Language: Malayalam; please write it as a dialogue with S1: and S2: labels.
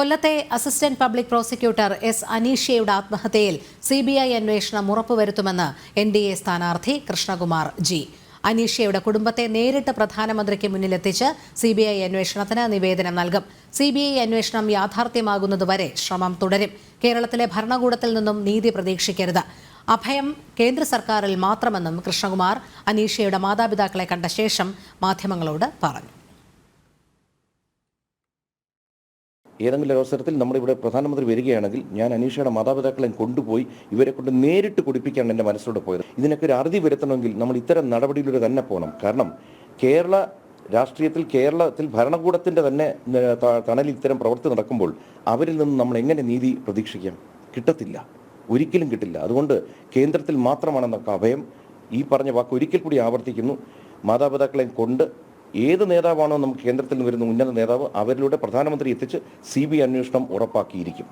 S1: കൊല്ലത്തെ അസിസ്റ്റന്റ് പബ്ലിക് പ്രോസിക്യൂട്ടർ എസ് അനീഷയുടെ ആത്മഹത്യയിൽ സി ബി ഐ അന്വേഷണം ഉറപ്പുവരുത്തുമെന്ന് എൻ ഡി എ സ്ഥാനാർത്ഥി കൃഷ്ണകുമാർ ജി. അനീഷയുടെ കുടുംബത്തെ നേരിട്ട് പ്രധാനമന്ത്രിക്ക് മുന്നിലെത്തിച്ച് സി ബി ഐ അന്വേഷണത്തിന് നിവേദനം നൽകും. സി ബി ഐ അന്വേഷണം യാഥാർത്ഥ്യമാകുന്നതുവരെ ശ്രമം തുടരും. കേരളത്തിലെ ഭരണകൂടത്തിൽ നിന്നും നീതി പ്രതീക്ഷിക്കരുത്. അഭയം കേന്ദ്ര സർക്കാരിൽ മാത്രമെന്നും കൃഷ്ണകുമാർ അനീഷയുടെ മാതാപിതാക്കളെ കണ്ട ശേഷം മാധ്യമങ്ങളോട് പറഞ്ഞു.
S2: ഏതെങ്കിലും അവസരത്തിൽ നമ്മളിവിടെ പ്രധാനമന്ത്രി വരികയാണെങ്കിൽ ഞാൻ അനീഷയുടെ മാതാപിതാക്കളെ കൊണ്ടുപോയി ഇവരെ കൊണ്ട് നേരിട്ട് കുടിപ്പിക്കാണ് എന്റെ മനസ്സിലൂടെ പോയത്. ഇതിനൊക്കെ ഒരു അറുതി വരുത്തണമെങ്കിൽ നമ്മൾ ഇത്തരം നടപടിയിലൂടെ തന്നെ പോകണം. കാരണം കേരള രാഷ്ട്രീയത്തിൽ കേരളത്തിൽ ഭരണകൂടത്തിന്റെ തന്നെ തണലിൽ ഇത്തരം പ്രവൃത്തി നടക്കുമ്പോൾ അവരിൽ നിന്ന് നമ്മൾ എങ്ങനെ നീതി പ്രതീക്ഷിക്കാം? കിട്ടത്തില്ല. ഒരിക്കലും കിട്ടില്ല. അതുകൊണ്ട് കേന്ദ്രത്തിൽ മാത്രമാണ് നമുക്ക് അഭയം ഈ പറഞ്ഞ വാക്ക് ഒരിക്കൽ കൂടി ആവർത്തിക്കുന്നു. മാതാപിതാക്കളെ കൊണ്ട് ഏത് നേതാവാണോ നമുക്ക് കേന്ദ്രത്തിൽ നിന്ന് വരുന്ന ഉന്നത നേതാവ് അവരിലൂടെ പ്രധാനമന്ത്രി എത്തിച്ച് സി ബി അന്വേഷണം ഉറപ്പാക്കിയിരിക്കും.